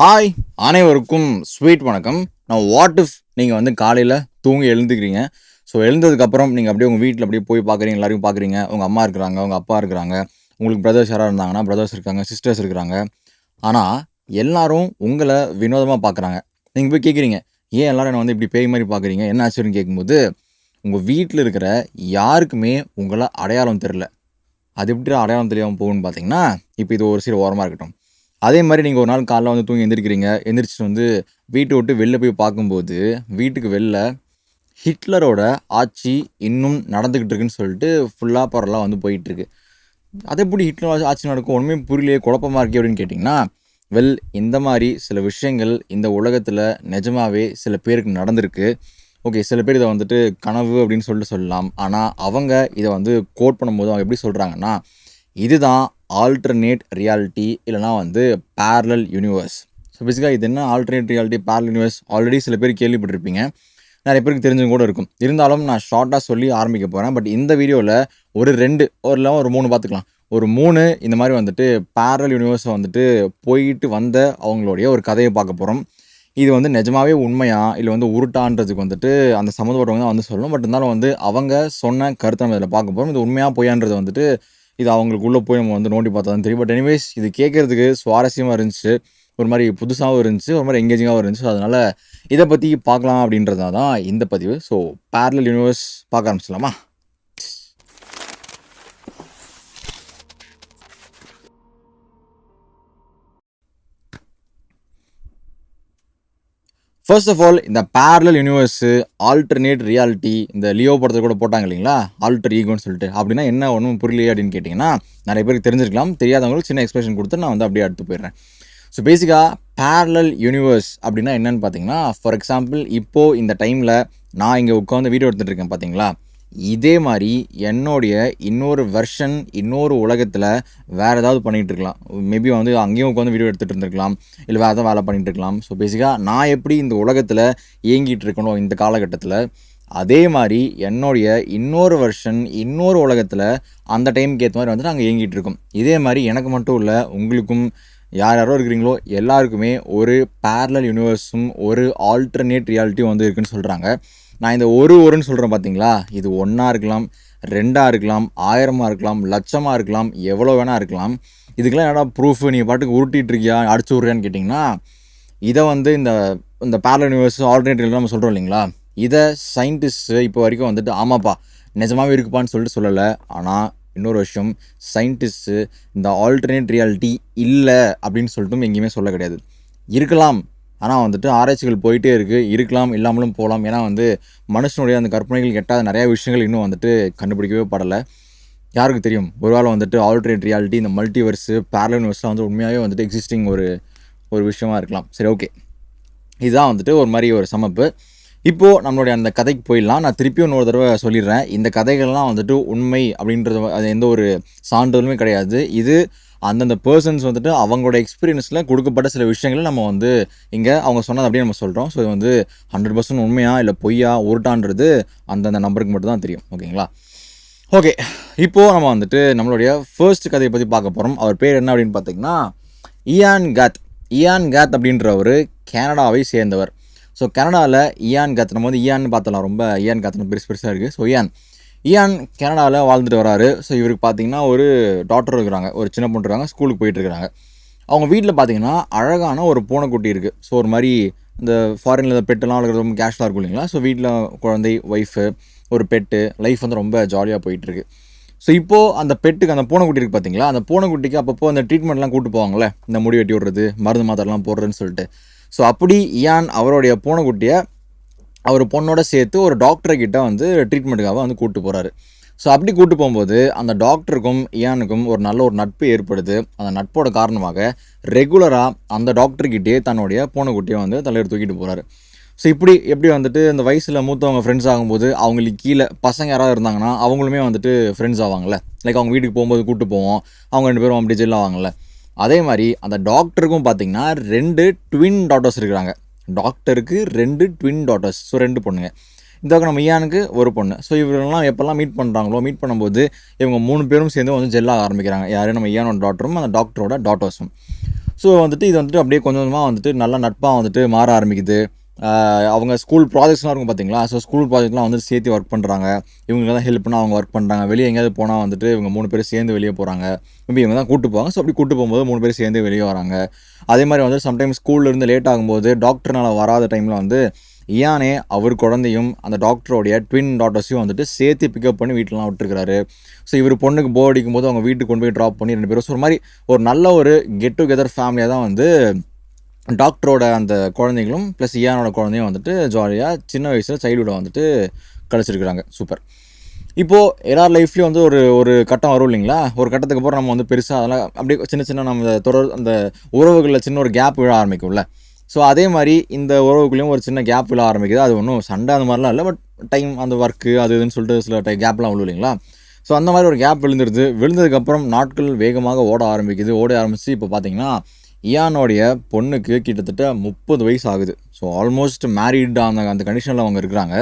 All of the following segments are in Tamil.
ஹாய் அனைவருக்கும் ஸ்வீட் வணக்கம். நான் வாட் இஃப் நீங்கள் வந்து காலையில் தூங்கி எழுந்துக்கிறீங்க? ஸோ எழுந்ததுக்கப்புறம் நீங்கள் அப்படியே உங்கள் வீட்டில் அப்படியே போய் பார்க்குறீங்க எல்லாரையும் பார்க்குறீங்க உங்கள் அம்மா இருக்கிறாங்க உங்கள் அப்பா இருக்கிறாங்க. உங்களுக்கு பிரதர்ஸ் யாராக இருந்தாங்கன்னா பிரதர்ஸ் இருக்காங்க சிஸ்டர்ஸ் இருக்கிறாங்க. ஆனால் எல்லாரும் உங்களை வினோதமாக பார்க்குறாங்க நீங்கள் போய் கேட்குறீங்க ஏன் எல்லோரும் என்னை வந்து இப்படி பேய் மாதிரி பார்க்குறீங்க என்ன ஆச்சுன்னு? கேட்கும்போது உங்கள் வீட்டில் இருக்கிற யாருக்குமே உங்களை அடையாளம் தெரில அது எப்படி அடையாளம் தெரியாமல் போகும்னு பார்த்தீங்கன்னா இப்போ இது ஒரு சில ஓரமாக இருக்கட்டும். அதே மாதிரி நீங்கள் ஒரு நாள் காலைல வந்து தூங்கி எந்திரிக்கிறீங்க. எந்திரிச்சிட்டு வந்து வீட்டை விட்டு வெளில போய் பார்க்கும்போது வீட்டுக்கு வெளில ஹிட்லரோட ஆட்சி இன்னும் நடந்துக்கிட்டு இருக்குன்னு சொல்லிட்டு ஃபுல்லாக பரவலாக வந்து போயிட்டுருக்கு. அது எப்படி ஹிட்லர் ஆட்சி நடக்கும்? ஒன்றுமே புரியலையே குழப்பமாக இருக்கே அப்படின்னு கேட்டிங்கன்னா வெல் இந்த மாதிரி சில விஷயங்கள் இந்த உலகத்தில் நிஜமாகவே சில பேருக்கு நடந்திருக்கு. ஓகே சில பேர் இதை வந்துட்டு கனவு அப்படின்னு சொல்லிட்டு சொல்லலாம். ஆனால் அவங்க இதை வந்து கோட் பண்ணும்போது அவங்க எப்படி சொல்கிறாங்கன்னா இதுதான் ஆல்டர்னேட் ரியாலிட்டி இல்லைனா வந்து பேரலல் யூனிவர்ஸ் ஸோ பேசிக்காக இது என்ன alternate reality parallel universe already சில பேர் கேள்விப்பட்டிருப்பீங்க. நிறைய பேருக்கு தெரிஞ்சும் கூட இருக்கும். இருந்தாலும் நான் ஷார்ட்டாக சொல்லி ஆரம்பிக்க போகிறேன் பட் இந்த வீடியோவில் ஒரு ரெண்டு ஒரு இல்லை ஒரு மூணு பார்த்துக்கலாம். ஒரு மூணு இந்த மாதிரி வந்துட்டு பேரல் யூனிவர்ஸை வந்துட்டு போயிட்டு வந்த அவங்களுடைய ஒரு கதையை பார்க்க போகிறோம் இது வந்து நிஜமாவே உண்மையா? இல்லை வந்து உருட்டான்றதுக்கு வந்துட்டு அந்த சம்மந்தப்பட்டவங்க தான் வந்து சொல்லணும். பட் இருந்தாலும் வந்து அவங்க சொன்ன கருத்தை நம்ம இதில் பார்க்க போகிறோம் இது உண்மையாக பொய்யான்றது வந்துட்டு இது அவங்களுக்குள்ளே போய் நம்ம வந்து நோண்டி பார்த்தா தான் தெரியும். பட் எனிவேஸ் இது கேட்குறதுக்கு சுவாரஸ்யமாக இருந்துச்சு. ஒரு மாதிரி புதுசாகவும் இருந்துச்சு ஒரு மாதிரி எங்கேஜிங்காகவும் இருந்துச்சு. ஸோ அதனால் இதை பற்றி பார்க்கலாம் அப்படின்றதா தான் இந்த பதிவு. ஸோ பேரலல் யூனிவர்ஸ் பார்க்க ஆரம்பிச்சிடலாமா? ஃபர்ஸ்ட் ஆஃப் ஆல் இந்த பேரலல் யூனிவர்ஸு ஆல்டர்னேட் ரியாலிட்டி இந்த லியோ படத்தை கூட போட்டாங்க இல்லைங்களா? ஆல்டர் ஈகோன்னு சொல்லிட்டு. அப்படின்னா என்ன ஒன்றும் புரியலையே அப்படின்னு கேட்டிங்கன்னா நிறைய பேருக்கு தெரிஞ்சிருக்கலாம். தெரியாதவங்களுக்கு சின்ன எக்ஸ்பிரஷன் கொடுத்து நான் வந்து அப்படியே அடுத்து போயிடுறேன். ஸோ பேசிக்காக பேரலல் யூனிவர்ஸ் அப்படின்னா என்னன்னு பார்த்தீங்கன்னா ஃபார் எக்ஸாம்பிள் இப்போது இந்த டைமில் நான் இங்கே உட்காந்து வீடியோ எடுத்துகிட்டு இருக்கேன் பார்த்தீங்களா இதே மாதிரி என்னுடைய இன்னொரு வெர்ஷன் இன்னொரு உலகத்தில் வேறு ஏதாவது பண்ணிகிட்டு இருக்கலாம். மேபி வந்து அங்கேயும் உட்காந்து வீடியோ எடுத்துகிட்டு இருந்திருக்கலாம். இல்லை வேறு ஏதாவது வேலை பண்ணிகிட்டு இருக்கலாம். ஸோ பேசிக்காக நான் எப்படி இந்த உலகத்தில் இயங்கிட்டு இருக்கணும் இந்த காலகட்டத்தில்? அதே மாதிரி என்னுடைய இன்னொரு வெர்ஷன் இன்னொரு உலகத்தில் அந்த டைமுக்கு ஏற்ற மாதிரி வந்து நாங்கள் இயங்கிட்டு இருக்கோம். இதே மாதிரி எனக்கு மட்டும் இல்லை உங்களுக்கும் யார் யாரோ இருக்கிறீங்களோ எல்லாருக்குமே ஒரு பேரலல் யூனிவர்ஸும் ஒரு ஆல்டர்னேட் ரியாலிட்டியும் வந்து இருக்குன்னு சொல்கிறாங்க நான் இந்த ஒரு ஒருன்னு சொல்கிறேன் பார்த்தீங்களா இது ஒன்றா இருக்கலாம் ரெண்டாக இருக்கலாம் ஆயிரமாக இருக்கலாம் லட்சமாக இருக்கலாம் எவ்வளோ வேணால் இருக்கலாம். இதுக்கெல்லாம் என்னடா ப்ரூஃப் நீங்கள் பாட்டுக்கு உருட்டிகிட்டு இருக்கியா? அடிச்சு விட்றியான்னு கேட்டிங்கன்னா இதை வந்து இந்த இந்த பேரல் யூனிவர்ஸ் ஆல்டர்னேட்டிவ் நம்ம சொல்கிறோம் இல்லைங்களா? இதை சயின்டிஸ்ட்டு இப்போ வரைக்கும் வந்துட்டு ஆமாப்பா நிஜமாகவே இருக்குப்பான்னு சொல்லிட்டு சொல்லலை. ஆனால் இன்னொரு விஷயம் சயின்டிஸ்ட்டு இந்த ஆல்டர்னேட் ரியாலிட்டி இல்லை அப்படின்னு சொல்லிட்டும் எங்கேயுமே சொல்ல கிடையாது. இருக்கலாம் ஆனால் வந்துட்டு ஆராய்ச்சிகள் போயிட்டே இருக்குது இருக்கலாம் இல்லாமலும் போகலாம் ஏன்னா வந்து மனுஷனுடைய அந்த கற்பனைகள் எட்டாத நிறையா விஷயங்கள் இன்னும் வந்துட்டு கண்டுபிடிக்கவே படலை. யாருக்கு தெரியும்? ஒரு வேளை வந்துட்டு ஆல்டர்னேட் ரியாலிட்டி இந்த மல்டிவர்ஸு பேரல் யூனிவர்ஸ்லாம் வந்து உண்மையாகவே வந்துட்டு எக்ஸிஸ்டிங் ஒரு ஒரு விஷயமா இருக்கலாம். சரி ஓகே இதுதான் வந்துட்டு ஒரு மாதிரி ஒரு சமப்பு. இப்போது நம்மளுடைய அந்த கதைக்கு போயிடலாம். நான் திருப்பியும் இன்னொரு தடவை சொல்லிடுறேன். இந்த கதைகள்லாம் வந்துட்டு உண்மை அப்படின்றது அது எந்த ஒரு சான்றுதலுமே கிடையாது. இது அந்தந்த பர்சன்ஸ் வந்துட்டு அவங்களோட எக்ஸ்பீரியன்ஸில் கொடுக்கப்பட்ட சில விஷயங்களை நம்ம வந்து இங்கே அவங்க சொன்னது அப்படியே நம்ம சொல்கிறோம் ஸோ இது வந்து ஹண்ட்ரட் பர்சன்ட் உண்மையா இல்லை பொய்யா உருட்டான்றது அந்தந்த நம்பருக்கு மட்டும் தான் தெரியும். ஓகேங்களா? ஓகே. இப்போது நம்ம வந்துட்டு நம்மளுடைய ஃபர்ஸ்ட் கதையை பற்றி பார்க்க போகிறோம் அவர் பேர் என்ன அப்படின்னு பார்த்தீங்கன்னா இயான் கேத் இயான் கேத் அப்படின்றவர் கனடாவை சேர்ந்தவர். ஸோ கனடாவில் இயான் கேத் நம்ம வந்து இயான்னு பார்த்தலாம் ரொம்ப இயான் கேத்னு பெருசு பெருசாக இருக்குது ஸோ இயான் இயான் கனடாவில் வாழ்ந்துட்டு வராரு. ஸோ இவருக்கு பார்த்தீங்கன்னா ஒரு டாக்டர் இருக்கிறாங்க. ஒரு சின்ன பொண்ணு இருக்காங்க. ஸ்கூலுக்கு போயிட்டு இருக்கிறாங்க. அவங்க வீட்டில் பார்த்தீங்கன்னா அழகான ஒரு பூனைக்குட்டி இருக்குது ஸோ ஒரு மாதிரி இந்த ஃபாரினில் இந்த பெட்டெல்லாம் வளர்க்குறது ரொம்ப கேஷ்லாக இருக்கும் இல்லைங்களா? ஸோ வீட்டில் குழந்தை ஒய்ஃபு ஒரு பெட்டு லைஃப் வந்து ரொம்ப ஜாலியாக போயிட்டுருக்கு ஸோ இப்போது அந்த பெட்டுக்கு அந்த பூனைக்குட்டி இருக்குது பார்த்தீங்களா? அந்த பூனைக்குட்டிக்கு அப்பப்போ அந்த ட்ரீட்மெண்ட்லாம் கூட்டு போவாங்களே இந்த முடி வெட்டி விடுறது மருந்து மாத்திரலாம் போடுறதுன்னு சொல்லிட்டு. ஸோ அப்படி இயான் அவருடைய பூனைக்குட்டியை அவர் பொண்ணோட சேர்த்து ஒரு டாக்டர்கிட்ட வந்து ட்ரீட்மெண்ட்டுக்காக வந்து கூப்பிட்டு போகிறாரு ஸோ அப்படி கூட்டு போகும்போது அந்த டாக்டருக்கும் இயானுக்கும் ஒரு நல்ல ஒரு நட்பு ஏற்படுது. அந்த நட்போட காரணமாக ரெகுலராக அந்த டாக்டர்கிட்டே தன்னுடைய பூனைக்குட்டியை வந்து தலைவர் தூக்கிட்டு போகிறாரு ஸோ இப்படி எப்படி வந்துட்டு இந்த வயசில் மூத்தவங்க ஃப்ரெண்ட்ஸ் ஆகும்போது அவங்களுக்கு கீழே பசங்க யாராவது இருந்தாங்கன்னா அவங்களுமே வந்துட்டு ஃப்ரெண்ட்ஸ் ஆவாங்கல்ல? லைக் அவங்க வீட்டுக்கு போகும்போது கூப்பிட்டு போவோம். அவங்க ரெண்டு பேரும் அப்படி ஜெல் ஆவாங்கல்ல? அதே மாதிரி அந்த டாக்டருக்கும் பார்த்தீங்கன்னா ரெண்டு ட்வின் டாட்டர்ஸ் இருக்கிறாங்க. டாக்டருக்கு ரெண்டு ட்வின் டாட்டர்ஸ் ஸோ ரெண்டு பொண்ணுங்க. இந்த பக்கம் நம்ம ஐயானுக்கு ஒரு பொண்ணு. ஸோ இவரெல்லாம் எப்போல்லாம் மீட் பண்ணுறாங்களோ மீட் பண்ணும்போது இவங்க மூணு பேரும் சேர்ந்து வந்து ஜெல்லாக ஆரம்பிக்கிறாங்க. யார்? நம்ம ஐயானோட டாக்டரும் அந்த டாக்டரோட டாட்டர்ஸும் ஸோ வந்துட்டு இது வந்துட்டு அப்படியே கொஞ்சம் கொஞ்சமாக வந்துட்டு நல்லா நட்பாக வந்துட்டு மாற ஆரம்பிக்குது. அவங்க ஸ்கூல் ப்ராஜெக்ட்ஸ்லாம் இருக்கும் பார்த்தீங்களா ஸோ ஸ்கூல் ப்ராஜெக்ட்லாம் வந்து சேர்த்து ஒர்க் பண்ணுறாங்க இவங்க தான் ஹெல்ப் பண்ணால் அவங்க ஒர்க் பண்ணுறாங்க வெளியே எங்கேயாவது போனால் வந்துட்டு இவங்க மூணு பேர் சேர்ந்து வெளியே போகிறாங்க மேபி இவங்க தான் கூப்பிட்டு போவாங்க. ஸோ அப்படி கூட்டு போகும்போது மூணு பேர் சேர்ந்து வெளியே வராங்க. அதே மாதிரி வந்து சம்டைம்ஸ் ஸ்கூல்லேருந்து லேட் ஆகும்போது டாக்டர்னால் வராத டைமில் வந்து இயானே அவர் குழந்தையும் அந்த டாக்டரோடைய ட்வின் டாட்டர்ஸையும் வந்துட்டு சேர்த்து பிக்கப் பண்ணி வீட்டிலலாம் விட்டுருக்காரு ஸோ இவர் பொண்ணுக்கு போர் அடிக்கும் போது அவங்க வீட்டுக்கு கொண்டு போய் ட்ராப் பண்ணி ரெண்டு பேரும். ஸோ ஒரு மாதிரி ஒரு நல்ல ஒரு கெட் டுகெதர் ஃபேமிலியாக தான் வந்து டாக்டரோட அந்த குழந்தைங்களும் ப்ளஸ் இயானோட குழந்தையும் வந்துட்டு ஜாலியாக சின்ன வயசில் சைல்டுஹுட்டை வந்துட்டு கழிச்சிருக்கிறாங்க. சூப்பர் இப்போது எல்லார் லைஃப்லேயும் வந்து ஒரு ஒரு கட்டம் வரும் இல்லைங்களா? ஒரு கட்டத்துக்கு அப்புறம் நம்ம வந்து பெருசாக அதெல்லாம் அப்படியே சின்ன சின்ன நம்ம தொடர் அந்த உறவுகளில் சின்ன ஒரு கேப் விழ ஆரம்பிக்கும்ல. ஸோ அதே மாதிரி இந்த உறவுக்குள்ளேயும் ஒரு சின்ன கேப் விழ ஆரம்பிக்குது. அது ஒன்றும் சண்டை அந்த மாதிரிலாம் இல்லை பட் டைம் அந்த ஒர்க்கு அது இதுன்னு சொல்லிட்டு சில டை கேப்லாம் விழும் இல்லைங்களா? ஸோ அந்த மாதிரி ஒரு கேப் விழுந்துருது. விழுந்ததுக்கப்புறம் நாட்கள் வேகமாக ஓட ஆரம்பிக்குது. ஓட ஆரம்பித்து இப்போ பார்த்தீங்கன்னா இயானோடைய பொண்ணுக்கு கிட்டத்தட்ட முப்பது வயசு ஆகுது ஸோ ஆல்மோஸ்ட் மேரீட் அந்த அந்த கண்டிஷனில் அவங்க இருக்கிறாங்க.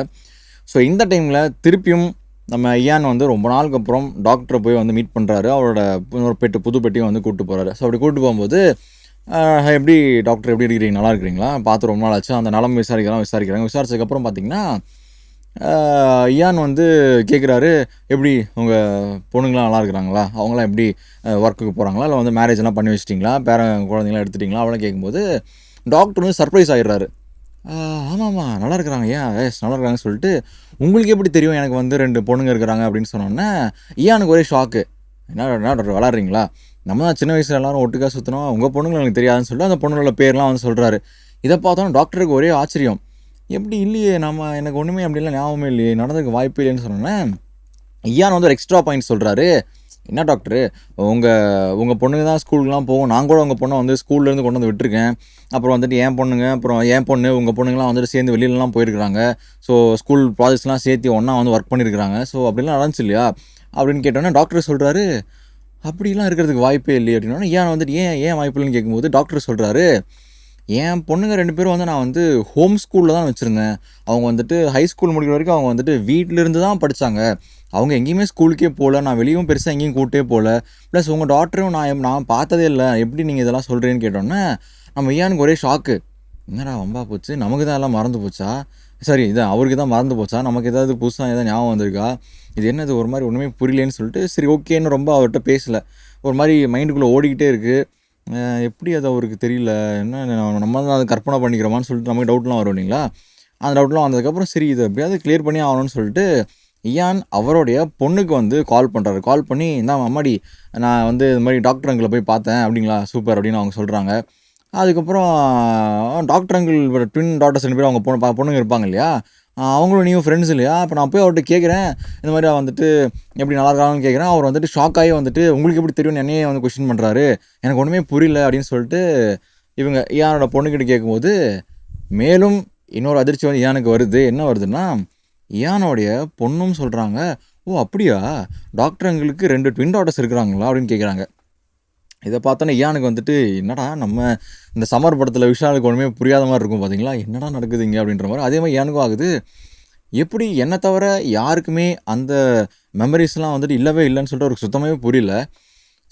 ஸோ இந்த டைமில் திருப்பியும் நம்ம ஐயான் வந்து ரொம்ப நாளுக்கு அப்புறம் டாக்டரை போய் வந்து மீட் பண்ணுறாரு அவரோட ஒரு பெட்டு புது பெட்டியும் வந்து கூப்பிட்டு போகிறாரு ஸோ அப்படி கூப்பிட்டு போகும்போது எப்படி டாக்டர் எப்படி இருக்கிறீங்க? நல்லா இருக்கிறீங்களா? பார்த்து ரொம்ப நாள் ஆச்சு. அந்த நலம் விசாரிக்கலாம் விசாரிக்கிறாங்க. விசாரிச்சதுக்கப்புறம் பார்த்தீங்கன்னா இயான் ஐயான் வந்து கேட்குறாரு எப்படி உங்கள் பொண்ணுங்களாம் நல்லா இருக்கிறாங்களா? அவங்களாம் எப்படி ஒர்க்குக்கு போகிறாங்களா இல்லை வந்து மேரேஜ்லாம் பண்ணி வச்சிட்டிங்களா? பேர குழந்தைங்களாம் எடுத்துட்டிங்களா? அவெல்லாம் கேட்கும்போது டாக்டர் வந்து சர்ப்ரைஸ் ஆகிடுறாரு ஆமாம்மா நல்லா இருக்கிறாங்க ஏன்? எஸ் நல்லா இருக்கிறாங்கன்னு சொல்லிட்டு உங்களுக்கு எப்படி தெரியும்? எனக்கு வந்து ரெண்டு பொண்ணுங்க இருக்கிறாங்க அப்படின்னு சொன்னோன்னே ஐயானுக்கு ஒரே ஷாக்கு என்ன என்ன டாக்டர் விளாட்றீங்களா நம்ம தான் சின்ன வயசில் எல்லாரும் ஒட்டுக்கா சுற்றினோம் உங்கள் பொண்ணுங்களை எனக்கு தெரியாதுன்னு சொல்லிட்டு அந்த பொண்ணுங்களோட பேர்லாம் வந்து சொல்கிறாரு இதை பார்த்தோன்னா டாக்டருக்கு ஒரே ஆச்சரியம். எப்படி இல்லையே நம்ம எனக்கு ஒன்றுமே அப்படிலாம் ஞாபகமே இல்லையே நடந்ததுக்கு வாய்ப்பு இல்லைன்னு சொன்னேன் ஐயான் வந்து ஒரு எக்ஸ்ட்ரா பாயிண்ட் சொல்கிறாரு என்ன டாக்டரு உங்கள் உங்கள் பொண்ணுங்க தான் ஸ்கூலுக்குலாம் போகும். நான் கூட உங்கள் பொண்ணை வந்து ஸ்கூல்லேருந்து கொண்டு வந்து விட்டுருக்கேன். அப்புறம் வந்துட்டு என் பொண்ணுங்க அப்புறம் என் பொண்ணு உங்கள் பொண்ணுங்கலாம் வந்துட்டு சேர்ந்து வெளியிலலாம் போயிருக்கிறாங்க. ஸோ ஸ்கூல் ப்ராஜெக்ட்ஸ்லாம் சேர்த்து ஒன்றா வந்து ஒர்க் பண்ணியிருக்கிறாங்க ஸோ அப்படிலாம் நடந்துச்சு இல்லையா? அப்படின்னு கேட்டோன்னே டாக்டர் சொல்கிறாரு அப்படிலாம் இருக்கிறதுக்கு வாய்ப்பே இல்லையே. அப்படின்னா ஏன் வந்துட்டு ஏன் ஏன் வாய்ப்பு இல்லைன்னு கேட்கும்போது டாக்டர் சொல்கிறாரு என் பொண்ணுங்க ரெண்டு பேரும் வந்து நான் வந்து ஹோம் ஸ்கூலில் தான் வச்சுருந்தேன். அவங்க வந்துட்டு ஹை ஸ்கூல் முடிக்கிற வரைக்கும் அவங்க வந்துட்டு வீட்டிலேருந்து தான் படித்தாங்க அவங்க எங்கேயுமே ஸ்கூலுக்கே போகல நான் வெளியும் பெருசாக எங்கேயும் கூட்டே போகல ப்ளஸ் உங்கள் டாக்டரும் நான் நான் பார்த்ததே இல்லை. எப்படி நீங்கள் இதெல்லாம் சொல்கிறேன்னு கேட்டோன்னே நம்ம ஐயானுக்கு ஒரே ஷாக்கு என்னடா வம்பா போச்சு? நமக்கு தான் எல்லாம் மறந்து போச்சா? சரி இது அவருக்கு தான் மறந்து போச்சா? நமக்கு ஏதாவது புதுசாக ஏதாவது ஞாபகம் வந்திருக்கா? இது என்னது? ஒரு மாதிரி ஒன்றுமே புரியலேன்னு சொல்லிட்டு சரி ஓகேன்னு ரொம்ப அவர்கிட்ட பேசலை. ஒரு மாதிரி மைண்டுக்குள்ளே ஓடிக்கிட்டே இருக்குது எப்படி அது அவருக்கு தெரியல? என்ன நம்ம- தான் அதை கற்பனை பண்ணிக்கிறோமான்னு சொல்லிட்டு நமக்கு டவுட்லாம் வரும் இல்லைங்களா? அந்த டவுட்லாம் வந்ததுக்கப்புறம் சரி இது எப்படியாவது கிளியர் பண்ணி ஆகணும்னு சொல்லிட்டு இயான் அவருடைய பொண்ணுக்கு வந்து கால் பண்ணுறாரு கால் பண்ணி இந்தா அம்மாடி நான் வந்து இது மாதிரி டாக்டர் அங்கிளை போய் பார்த்தேன். அப்படிங்களா? சூப்பர் அப்படின்னு அவங்க சொல்கிறாங்க அதுக்கப்புறம் டாக்டர் அங்கிள் ட்வின் டாக்டர்ஸ் ரெண்டு பேர் அவங்க பொண்ணு பொண்ணுங்க இருப்பாங்க இல்லையா? அவங்களும் நீயும் ஃப்ரெண்ட்ஸ் இல்லையா? அப்போ நான் போய் அவர்கிட்ட கேட்குறேன் இந்த மாதிரி வந்துட்டு எப்படி நல்லா இருக்காங்கன்னு கேட்குறேன் அவர் வந்துட்டு ஷாக் ஆகி வந்துட்டு உங்களுக்கு எப்படி தெரியும்னு என்னையே வந்து கொஸ்டின் பண்ணுறாரு எனக்கு ஒன்றுமே புரியல அப்படின்னு சொல்லிட்டு இவங்க இயானோட பொண்ணுக்கிட்ட கேட்கும்போது மேலும் இன்னொரு அதிர்ச்சி வந்து இயானுக்கு வருது. என்ன வருதுன்னா இயானோடைய பொண்ணும் சொல்கிறாங்க ஓ அப்படியா? டாக்டர் எங்களுக்கு ரெண்டு ட்வின் டாட்டர்ஸ் இருக்கிறாங்களா? அப்படின்னு கேட்குறாங்க இதை பார்த்தோன்னே இயானுக்கு வந்துட்டு என்னடா நம்ம இந்த சமர் படத்தில் விஷாலுக்கு ஒன்றுமே புரியாத மாதிரி இருக்கும் பார்த்தீங்களா என்னடா நடக்குது இங்கே அப்படின்ற மாதிரி. அதே மாதிரி இயானுக்கும் ஆகுது. எப்படி என்னை தவிர யாருக்குமே அந்த மெமரிஸ்லாம் வந்துட்டு இல்லவே இல்லைன்னு சொல்லிட்டு ஒரு சுத்தமாகவே புரியல.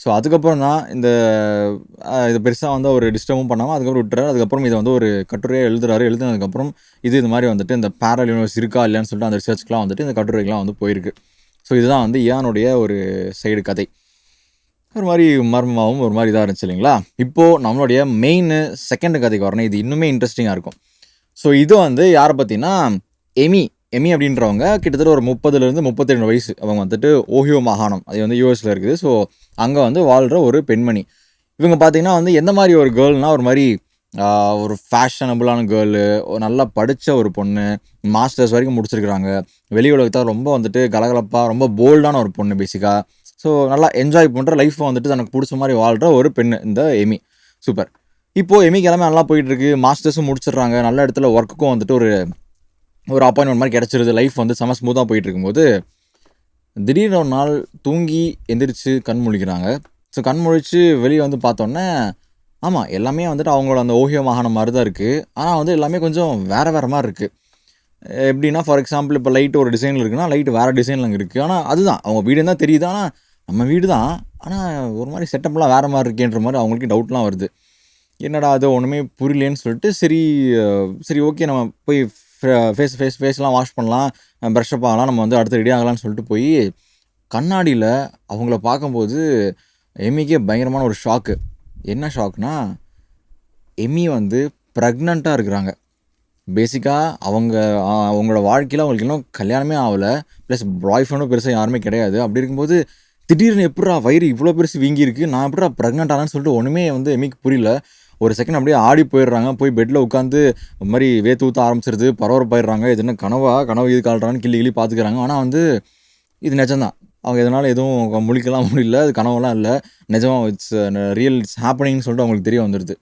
ஸோ அதுக்கப்புறம் தான் இந்த இது பெருசாக வந்து ஒரு டிஸ்டர்பும் பண்ணாமல் அதுக்கப்புறம் விட்டுறாரு. அதுக்கப்புறம் இதை வந்து ஒரு கட்டுரையாக எழுதுறாரு. எழுதுனதுக்கப்புறம் இது இது மாதிரி வந்துட்டு இந்த பேரல் யூனிவர்ஸ் இருக்கா இல்லைன்னு சொல்லிட்டு அந்த ரிசர்ச்க்குலாம் வந்துட்டு இந்த கட்டுரைக்கெலாம் வந்து போயிருக்கு. ஸோ இதுதான் வந்து இயானுடைய ஒரு சைடு கதை. ஒரு மாதிரி மர்மமாகவும் ஒரு மாதிரி இதாக இருந்துச்சு இல்லைங்களா? இப்போது நம்மளுடைய மெயின் செகண்ட் கதைக்கு வரணும். இது இன்னுமே இன்ட்ரெஸ்டிங்காக இருக்கும். ஸோ இது வந்து யாரை பார்த்தீங்கன்னா எமி எமி அப்படின்றவங்க கிட்டத்தட்ட ஒரு முப்பதுலேருந்து முப்பத்திரெண்டு வயசு. அவங்க வந்துட்டு ஓஹியோ மாகாணம். அது வந்து யூஎஸில் இருக்குது. ஸோ அங்கே வந்து வாழ்கிற ஒரு பெண்மணி. இவங்க பார்த்தீங்கன்னா வந்து எந்த மாதிரி ஒரு கேர்ள்னால் ஒரு மாதிரி ஒரு ஃபேஷனபுளான கேர்ளு நல்லா படித்த ஒரு பொண்ணு மாஸ்டர்ஸ் வரைக்கும் முடிச்சிருக்கிறாங்க. வெளி உலகத்தில் ரொம்ப வந்துட்டு கலகலப்பாக ரொம்ப போல்டான ஒரு பொண்ணு பேசிக்காக ஸோ நல்லா என்ஜாய் பண்ணுற லைஃப்பை வந்துட்டு தனக்கு பிடிச்ச மாதிரி வாழ்கிற ஒரு பெண் இந்த எமி சூப்பர் இப்போது எமி கிழமை நல்லா போயிட்டுருக்கு. மாஸ்டர்ஸும் முடிச்சிடுறாங்க. நல்ல இடத்துல ஒர்க்குக்கும் வந்துட்டு ஒரு ஒரு அப்பாயின்மெண்ட் மாதிரி கிடச்சிருது. லைஃப் வந்து செம ஸ்மூத்தாக போயிட்டு இருக்கும்போது திடீர்னு ஒரு நாள் தூங்கி எந்திரிச்சு கண் முழிக்கிறாங்க. ஸோ கண் முழிச்சு வெளியே வந்து பார்த்தோன்னே ஆமாம் எல்லாமே வந்துட்டு அவங்களோட அந்த ஓஹியோ மாகாணம் மாதிரி தான் இருக்குது ஆனால் வந்து எல்லாமே கொஞ்சம் வேறு வேறு மாதிரி இருக்குது எப்படின்னா ஃபார் எக்ஸாம்பிள் இப்போ லைட் ஒரு டிசைனில் இருக்குன்னா லைட் வேறு டிசைனில் அங்கே இருக்குது ஆனால் அதுதான். அவங்க வீடு தான் தெரியுது. ஆனால் நம்ம வீடு தான் ஆனால் ஒரு மாதிரி செட்டப்லாம் வேறு மாதிரி இருக்கேன்ற மாதிரி அவங்களுக்கு டவுட்லாம் வருது. என்னடா அது ஒன்றுமே புரியலேன்னு சொல்லிட்டு சரி சரி ஓகே நம்ம போய் ஃபேஸ் ஃபேஸ் ஃபேஸ்லாம் வாஷ் பண்ணலாம் ப்ரெஷ்அப் ஆகலாம் நம்ம வந்து அடுத்து ரெடி ஆகலாம்னு சொல்லிட்டு போய் கண்ணாடியில் அவங்கள பார்க்கும்போது எம்மிக்கே பயங்கரமான ஒரு ஷாக்கு என்ன ஷாக்னா எம்மி வந்து ப்ரெக்னெண்ட்டாக இருக்கிறாங்க. பேசிக்காக அவங்க அவங்களோட வாழ்க்கையில் அவங்களுக்கு இன்னும் கல்யாணமே ஆகலை. ப்ளஸ் பாய் ஃப்ரெண்டும் பெருசாக யாருமே கிடையாது. அப்படி இருக்கும்போது திடீர்னு எப்படா வயிறு இவ்வளோ பெருசு வீங்கிருக்கு நான் எப்படா ப்ரெக்னென்ட் ஆனேன்னு சொல்லிட்டு ஒன்றுமே வந்து எமிக்கு புரியல. ஒரு செகண்ட் அப்படியே ஆடி போயிடுறாங்க. போய் பெட்டில் உட்காந்து இந்த மாதிரி வேத்து ஊற்ற ஆரம்பிச்சிருது. பரபரப்பாயிடுறாங்க. இது என்ன கனவா? கனவு இது காட்டுறான்னு கிள்ளி கிள்ளி பார்த்துக்கிறாங்க. ஆனால் வந்து இது நிஜம்தான். அவங்க எதனால் எதுவும் முழிக்கலாம் முடியல. அது கனவெல்லாம் இல்லை. நிஜமாக இட்ஸ் ரியல் இட்ஸ் ஹேப்பனிங்னு சொல்லிட்டு அவங்களுக்கு தெரிய வந்துடுது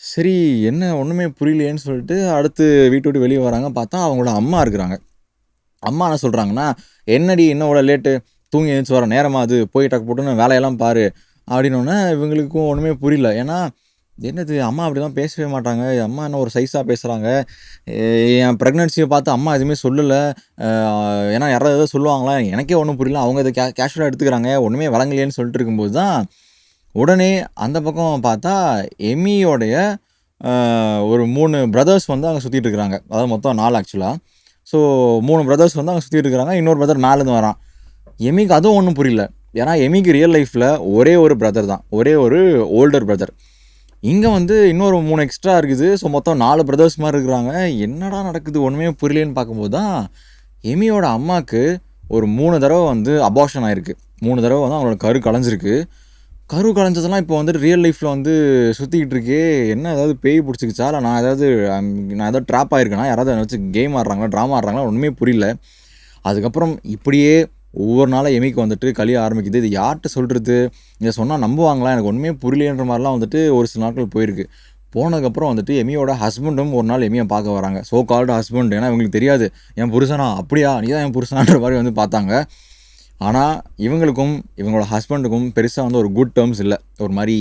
சரி என்ன? ஒன்றுமே புரியலையேன்னு சொல்லிட்டு அடுத்து வீட்டு விட்டு வெளியே வராங்க. பார்த்தா அவங்களோட அம்மா இருக்கிறாங்க. அம்மா என்ன சொல்கிறாங்கன்னா என்னடி என்ன இவ்வளோ லேட்டு தூங்கி எழுந்துச்சு வர நேரமா அது? போய் டக்கு போட்டுன்னு வேலையெல்லாம் பாரு. அப்படின்னோடனே இவங்களுக்கும் ஒன்றுமே புரியல. ஏன்னா என்னது அம்மா அப்படிலாம் பேசவே மாட்டாங்க. அம்மா என்ன ஒரு சைஸாக பேசுகிறாங்க என் ப்ரெக்னன்சியை பார்த்து அம்மா எதுவுமே சொல்லலை. ஏன்னா யாராவது எதாவது சொல்லுவாங்களா? எனக்கே ஒன்றும் புரியல. அவங்க இதை கே கேஷுவலாக எடுத்துக்கிறாங்க. ஒன்றுமே வழங்கலையேன்னு சொல்லிட்டு இருக்கும்போது தான் உடனே அந்த பக்கம் பார்த்தா எமியோடைய ஒரு மூணு பிரதர்ஸ் வந்து அங்கே சுற்றிட்டு இருக்கிறாங்க. அதாவது மொத்தம் நாலு ஆக்சுவலாக ஸோ மூணு பிரதர்ஸ் வந்து அங்கே சுற்றிட்டு இருக்கிறாங்க. இன்னொரு பிரதர் மேலேருந்து வரான். எமிக்கு அதுவும் ஒன்றும் புரியல. ஏன்னா எமிக்கு ரியல் லைஃப்பில் ஒரே ஒரு பிரதர் தான். ஒரே ஒரு ஓல்டர் பிரதர் இங்கே வந்து இன்னொரு மூணு எக்ஸ்ட்ரா இருக்குது. ஸோ மொத்தம் நாலு பிரதர்ஸ் மாதிரி இருக்கிறாங்க. என்னடா நடக்குது? ஒன்றுமே புரியலேன்னு பார்க்கும்போது தான் எமியோட அம்மாவுக்கு ஒரு மூணு தடவை வந்து அபார்ஷன் ஆகிருக்கு மூணு தடவை வந்து அவங்களோட கரு கலைஞ்சிருக்கு. கரு கலைஞ்சதெல்லாம் இப்போ வந்துட்டு ரியல் லைஃப்பில் வந்து சுற்றிக்கிட்டு இருக்கே. என்ன ஏதாவது பேய் பிடிச்சிக்கிச்சா? இல்லை நான் ஏதாவது நான் ஏதாவது ட்ராப் ஆகிருக்கேனா யாராவது வச்சு கேம் ஆடுறாங்களா? ட்ராமா ஆடுறாங்களா? ஒன்றுமே புரியல. அதுக்கப்புறம் இப்படியே ஒவ்வொரு நாளும் எமிக்கு வந்துட்டு கழிய ஆரம்பிக்குது. இது யார்கிட்ட சொல்கிறது இதை சொன்னால் நம்புவாங்களா? எனக்கு ஒன்றுமே புரியலன்ற மாதிரிலாம் வந்துட்டு ஒரு சில நாட்கள் போயிருக்கு. போனதுக்கப்புறம் வந்துட்டு எமியோட ஹஸ்பண்டும் ஒரு நாள் எமியை பார்க்க வராங்க. ஸோ கால்டு ஹஸ்பண்ட் ஏன்னா இவங்களுக்கு தெரியாது. என் புருஷனா? அப்படியா? நீ தான் என் புருஷனான்ற மாதிரி வந்து பார்த்தாங்க. ஆனால் இவங்களுக்கும் இவங்களோட ஹஸ்பண்டுக்கும் பெருசாக வந்து ஒரு குட் டேர்ம்ஸ் இல்லை. ஒரு மாதிரி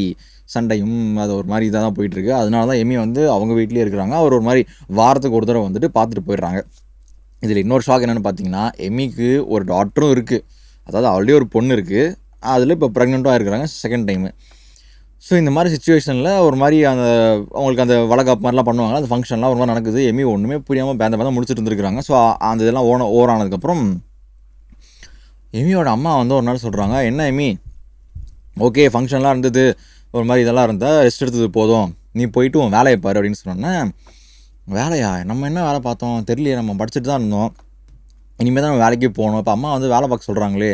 சண்டையும் அது ஒரு மாதிரி இதாக தான் போயிட்டுருக்கு அதனால தான் எமி வந்து அவங்க வீட்லேயே இருக்கிறாங்க. அவர் ஒரு மாதிரி வாரத்துக்கு ஒரு தடவை வந்துட்டு பார்த்துட்டு போயிடுறாங்க. இதில் இன்னொரு ஷாக் என்னென்னு பார்த்தீங்கன்னா எம்மிக்கு ஒரு டாக்டரும் இருக்குது அதாவது ஆல்ரெடி ஒரு பொண்ணு இருக்குது அதில் இப்போ ப்ரெக்னெண்ட்டாக இருக்கிறாங்க செகண்ட் டைமு ஸோ இந்த மாதிரி சுச்சுவேஷனில் ஒரு மாதிரி அந்த அவங்களுக்கு அந்த வளகாப்பு மாதிரிலாம் பண்ணுவாங்க. அந்த ஃபங்க்ஷன்லாம் ஒரு மாதிரி நடக்குது. எம்மி ஒன்றுமே புரியாமல் பேந்த பேந்த முடிச்சுட்டு இருந்துருக்காங்க ஸோ அந்த இதெல்லாம் ஓன ஓவர் ஆனதுக்கப்புறம் எமியோட அம்மா வந்து ஒரு நாள் சொல்கிறாங்க என்ன எமி? ஓகே ஃபங்க்ஷன்லாம் இருந்தது. ஒரு மாதிரி இதெல்லாம் இருந்தால் ரெஸ்ட் எடுத்தது போதும். நீ போயிட்டு உன் வேலையை பாரு அப்படின்னு சொன்னோன்னே வேலையா? நம்ம என்ன வேலை பார்த்தோம்? தெரியலையே நம்ம படிச்சுட்டு தான் இருந்தோம். இனிமேல் தான் நம்ம வேலைக்கு போகணும். இப்போ அம்மா வந்து வேலை பார்க்க சொல்கிறாங்களே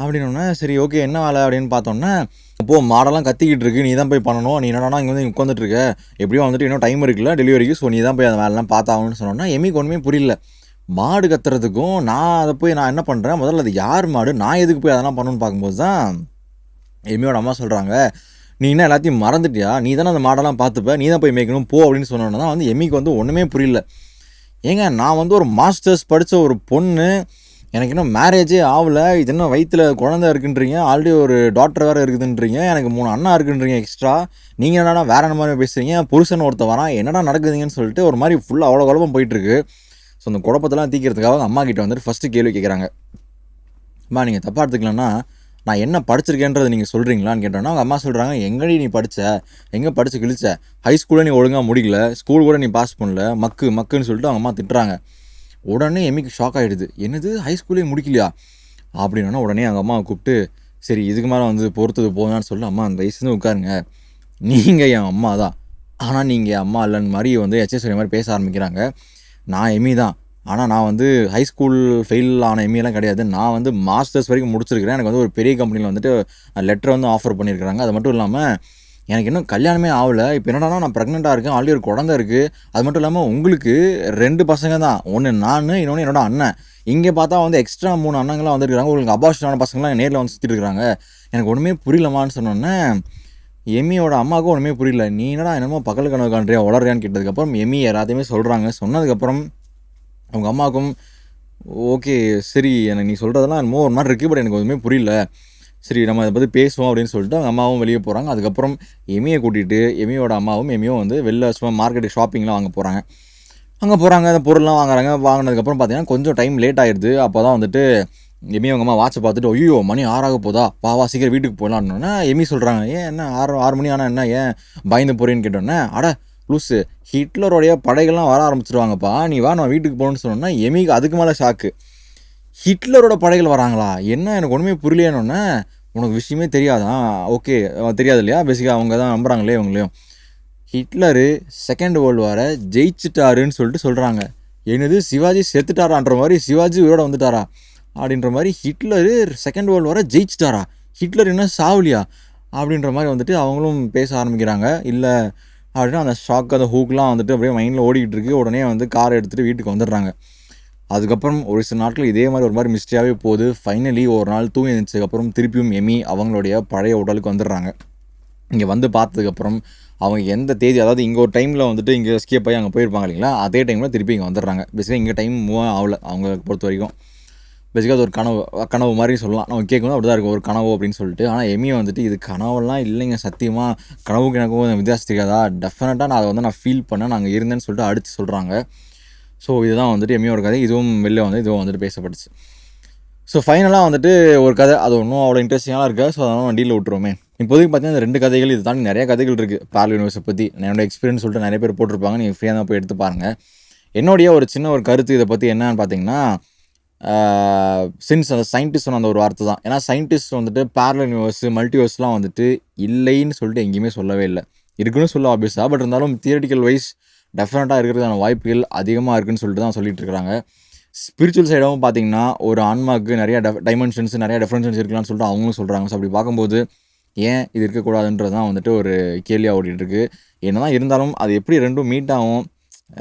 அப்படின்னோடனே சரி ஓகே என்ன வேலை அப்படின்னு பார்த்தோன்னே அப்போது மாடெல்லாம் கத்திக்கிட்டு இருக்கு. நீ தான் போய் பண்ணணும். நீ என்னடா இங்கே வந்து உட்காந்துட்டு இருக்க? எப்படியும் வந்துட்டு இன்னும் டைம் இருக்குல்ல டெலிவரிக்கு ஸோ நீ தான் போய் அந்த வேலைலாம் பார்த்தாகணும்னு சொன்னோன்னா எமிக்கு ஒன்றுமே புரியல. மாடு கத்துறதுக்கும் நான் அதை போய் நான் என்ன பண்ணுறேன் முதல்ல அது யார் மாடு? நான் எதுக்கு போய் அதெல்லாம் பண்ணணும்னு பார்க்கும்போது தான் எம்மியோட அம்மா சொல்கிறாங்க நீ என்ன எல்லாத்தையும் மறந்துட்டியா? நீ தானே அந்த மாடெல்லாம் பார்த்துப்ப. நீ தான் போய் மேய்க்கணும் போ அப்படின்னு சொன்னோன்னா தான் வந்து எம்மிக்கு வந்து ஒன்றுமே புரியல. ஏங்க நான் வந்து ஒரு மாஸ்டர்ஸ் படித்த ஒரு பொண்ணு. எனக்கு இன்னும் மேரேஜே ஆகலை. இது என்ன வயிற்றில் குழந்த இருக்குன்றீங்க? ஆல்ரெடி ஒரு டாக்டர் வேறு இருக்குதுன்றீங்க. எனக்கு மூணு அண்ணா இருக்குன்றீங்க எக்ஸ்ட்ரா நீங்கள் என்னடா வேற என்ன மாதிரி பேசுகிறீங்க புருஷன் ஒருத்த வரான். என்னடா நடக்குதுங்கன்னு சொல்லிட்டு ஒரு மாதிரி ஃபுல்லாக அவ்வளோ குழப்பம் போயிட்டுருக்கு. ஸோ அந்த குழப்பத்தெல்லாம் தீக்கிறதுக்காக அம்மா கிட்ட வந்துட்டு ஃபஸ்ட்டு கேள்வி கேட்குறாங்க அம்மா நீங்கள் தப்பாக எடுத்துக்கலன்னா நான் என்ன படிச்சிருக்கேன்றதை நீங்கள் சொல்கிறீங்களான்னு கேட்டோன்னா அவங்க அம்மா சொல்கிறாங்க எங்கடி நீ படித்த எங்கே படித்து கிழிச்ச? ஹை ஸ்கூலில் நீ ஒழுங்காக முடிக்கல. ஸ்கூல் கூட நீ பாஸ் பண்ணல. மக்கு மக்குன்னு சொல்லிட்டு அவங்க அம்மா திட்டுறாங்க. உடனே எம்மிக்கு ஷாக் ஆகிடுது என்னது? ஹை ஸ்கூலே முடிக்கலையா? அப்படின்னா உடனே அவங்க அம்மாவை கூப்பிட்டு சரி இதுக்கு மேலே வந்து பொறுத்தது போதான்னு சொல்லி. அம்மா அந்த வயசுலேருந்து உட்காருங்க. நீங்கள் என் அம்மா தான். ஆனால் நீங்கள் அம்மா இல்லைன்னு மாதிரி வந்து எச்எஸ்வரி மாதிரி பேச ஆரம்பிக்கிறாங்க. நான் எம்மி தான் ஆனால் நான் வந்து ஹை ஸ்கூல் ஃபெயில் ஆன எம்மியெல்லாம் கிடையாது. நான் வந்து மாஸ்டர்ஸ் வரைக்கும் முடிச்சிருக்கிறேன். எனக்கு வந்து ஒரு பெரிய கம்பெனியில் வந்துட்டு லெட்டர் வந்து ஆஃபர் பண்ணியிருக்கிறாங்க. அது மட்டும் இல்லாமல் எனக்கு இன்னும் கல்யாணமே ஆகலை. இப்போ என்னடா நான் ப்ரெக்னெண்ட்டாக இருக்கேன். ஆல்ரெடி ஒரு குழந்தை இருக்குது அது மட்டும் இல்லாமல் உங்களுக்கு ரெண்டு பசங்க தான். ஒன்று நான் இன்னொன்று என்னோட அண்ணன். இங்கே பார்த்தா வந்து எக்ஸ்ட்ரா மூணு அண்ணங்களாம் வந்துருக்காங்க உங்களுக்கு அபாஷனான பசங்களாம் நேரில் வந்து சுற்றிட்டு இருக்காங்க. எனக்கு ஒன்றுமே புரியலமான்னு சொன்னோன்னே எம்மியோட அம்மாவுக்கும் ஒன்றுமே புரியல. நீ என்னடா என்னமோ பக்கல் கனவு காண்றியா வளர்றியான்னு கேட்டதுக்கப்புறம் எம்மி எல்லாத்தையுமே சொல்கிறாங்க சொன்னதுக்கப்புறம் அவங்க அம்மாவுக்கும் ஓகே சரி எனக்கு நீ சொல்கிறதெல்லாம் என்னமோ ஒரு மாதிரி இருக்குது பட் எனக்கு ஒன்றுமே புரியல. சரி நம்ம அதை பற்றி பேசுவோம் அப்படின்னு சொல்லிட்டு அவங்க அம்மாவும் வெளியே போகிறாங்க அதுக்கப்புறம் எமியை கூட்டிகிட்டு எமியோட அம்மாவும் எமியும் வந்து வெளில சும்மா மார்க்கெட்டு ஷாப்பிங்லாம் வாங்க போகிறாங்க அங்கே போகிறாங்க அந்த பொருள்லாம் வாங்குறாங்க. வாங்கினதுக்கப்புறம் பார்த்தீங்கன்னா கொஞ்சம் டைம் லேட் ஆயிடுது. அப்போ தான் வந்துட்டு எமி அவங்க அம்மா வாட்சை பார்த்துட்டு ஐயோ மணி ஆறாக போதா? வா வா சீக்கிரம் வீட்டுக்கு போகலான்னு எமி சொல்கிறாங்க ஏன் என்ன ஆறு ஆறு மணி ஆனால் என்ன ஏன் பயந்து போகிறேன்னு கேட்டோன்னே அட லூஸு ஹிட்லருடைய படைகள்லாம் வர ஆரம்பிச்சிருவாங்கப்பா. நீ வா நான் வீட்டுக்கு போகணுன்னு சொன்னோன்னா எமிக்கு அதுக்கு மேலே ஷாக்கு ஹிட்லரோட படைகள் வராங்களா? என்ன எனக்கு ஒன்றுமே புரியலையானோன்னே உனக்கு விஷயமே தெரியாதா? ஓகே தெரியாது இல்லையா? பேசிக்காக அவங்க தான் நம்புகிறாங்களே இவங்களையும். ஹிட்லரு செகண்ட் வேர்ல்டு வாரை ஜெயிச்சிட்டாருன்னு சொல்லிட்டு சொல்கிறாங்க என்னது சிவாஜி செத்துட்டாரான்ற மாதிரி சிவாஜி உயிரோட வந்துட்டாரா? அப்படின்ற மாதிரி ஹிட்லரு செகண்ட் வேர்ல்டு வாரை ஜெயிச்சிட்டாரா? ஹிட்லர் என்ன சாவலியா? அப்படின்ற மாதிரி வந்துட்டு அவங்களும் பேச ஆரம்பிக்கிறாங்க. இல்லை அப்படின்னா அந்த ஷாக் அந்த ஹூக்லாம் வந்துட்டு அப்படியே மைண்டில் ஓடிக்கிட்டு இருக்கு உடனே வந்து காரை எடுத்துகிட்டு வீட்டுக்கு வந்துடுறாங்க. அதுக்கப்புறம் ஒரு சில நாட்கள் இதே மாதிரி ஒரு மாதிரி மிஸ்டேக்காகவே போகுது. ஃபைனலி ஒரு நாள் தூங்கி எழுந்ததுக்கப்புறம் திருப்பியும் எமி அவங்களுடைய பழைய உடலுக்கு வந்துடுறாங்க. இங்கே வந்து பார்த்ததுக்கப்புறம் அவங்க எந்த தேதி அதாவது இங்கே ஒரு டைமில் வந்துட்டு இங்கே ஸ்கேப் ஆகி அங்கே போயிருப்பாங்க இல்லைங்களா? அதே டைமில் திருப்பி இங்கே வந்துடுறாங்க. பேசிக்காக இங்கே டைம் மூவ் ஆகல அவங்க பொறுத்த வரைக்கும் பேசிக்காக அது ஒரு கனவு கனவு மாதிரி சொல்லலாம். நம்ம கேட்கணும் அப்படி தான் இருக்கும். ஒரு கனவு அப்படின்னு சொல்லிட்டு. ஆனால் எமி வந்துட்டு இது கனவெல்லாம் இல்லைங்க சத்தியமாக கனவுக்கு எனக்கும் வித்தியாசம் தெரியாதா? டெஃபினட்டாக நான் அதை வந்து நான் ஃபீல் பண்ணேன். நாங்கள் இருந்தேன்னு சொல்லிட்டு அடித்து சொல்கிறாங்க ஸோ இதுதான் வந்துட்டு எம்மியோட கதை. இதுவும் வெளில வந்து இதுவும் வந்துட்டு பேசப்பட்டுச்சு. ஸோ ஃபைனலாக வந்துட்டு ஒரு கதை. அது ஒன்றும் அவ்வளோ இன்ட்ரெஸ்டிங்காக இருக்காது. ஸோ அதனால் வண்டியில் விட்டுருவோமே. இப்போதைக்கு பார்த்தீங்கன்னா ரெண்டு கதைகள் இது தாண்டி நிறைய கதைகள் இருக்குது பேரல் யூனிவர்ஸை பற்றி என்னோட எக்ஸ்பீரியன்ஸ் சொல்லிட்டு நிறைய பேர் போட்டிருப்பாங்க. நீங்கள் ஃப்ரீயாக தான் போய் எடுத்து பாருங்கள் என்னுடைய ஒரு சின்ன ஒரு கருத்து இதை பற்றி என்னன்னு பார்த்தீங்கன்னா சின்ஸ் அந்த சயின்டிஸ்ட் சொன்ன அந்த ஒரு வார்த்தை தான். ஏன்னா சயின்டிஸ்ட் வந்துட்டு பேரல் யூனிவர்ஸ் மல்டிவர்ஸ்லாம் வந்துட்டு இல்லைன்னு சொல்லிட்டு எங்கேயுமே சொல்லவே இல்லை. இருக்குன்னு சொல்ல ஆப்வியஸாக பட் இருந்தாலும் தியரட்டிக்கல் வைஸ் டெஃபினட்டாக இருக்கிறதுக்கான வாய்ப்புகள் அதிகமாக இருக்குன்னு சொல்லிட்டு தான் சொல்லிட்டு இருக்காங்க. ஸ்பிரிச்சுவல் சைடாகவும் பார்த்தீங்கன்னா ஒரு ஆன்மாவுக்கு நிறைய டெஃப் டைமென்ஷன்ஸ் நிறைய டெஃபரன்ஷன்ஸ் இருக்கலாம்னு சொல்லிட்டு அவங்களும் சொல்கிறாங்க ஸோ அப்படி பார்க்கும்போது ஏன் இது இருக்கக்கூடாதுன்றது தான் வந்துட்டு ஒரு கேள்வியாக ஓடிட்டுருக்கு என்ன தான் இருந்தாலும் அது எப்படி ரெண்டும் மீட் ஆகும்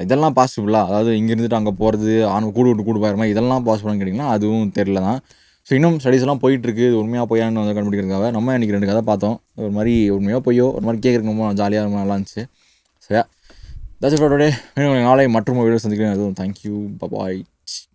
இதெல்லாம் பாசிபிளா அதாவது இங்கே இருந்துட்டு அங்கே போகிறது ஆண் கூடு விட்டு கூடு போயிருமா இதெல்லாம் பாசிபிளான்னு கேட்டிங்கன்னா அதுவும் தெரில தான். ஸோ இன்னும் ஸ்டடீஸ் எல்லாம் போயிட்டுருக்கு இது உண்மையாக பொய்யான்னு வந்து கண்டுபிடிக்கிறதுக்காக நம்ம இன்றைக்கி ரெண்டு கதை பார்த்தோம். ஒரு மாதிரி உண்மையாக பொய்யோ ஒரு மாதிரி கேட்குறது ரொம்ப ஜாலியாக ரொம்ப நல்லா இருந்துச்சு. சரியா? தட்ஸ் இட் நாளை மற்றும் வீடியோ சந்திக்கிறேன். அதுவும் தேங்க்யூ பாய்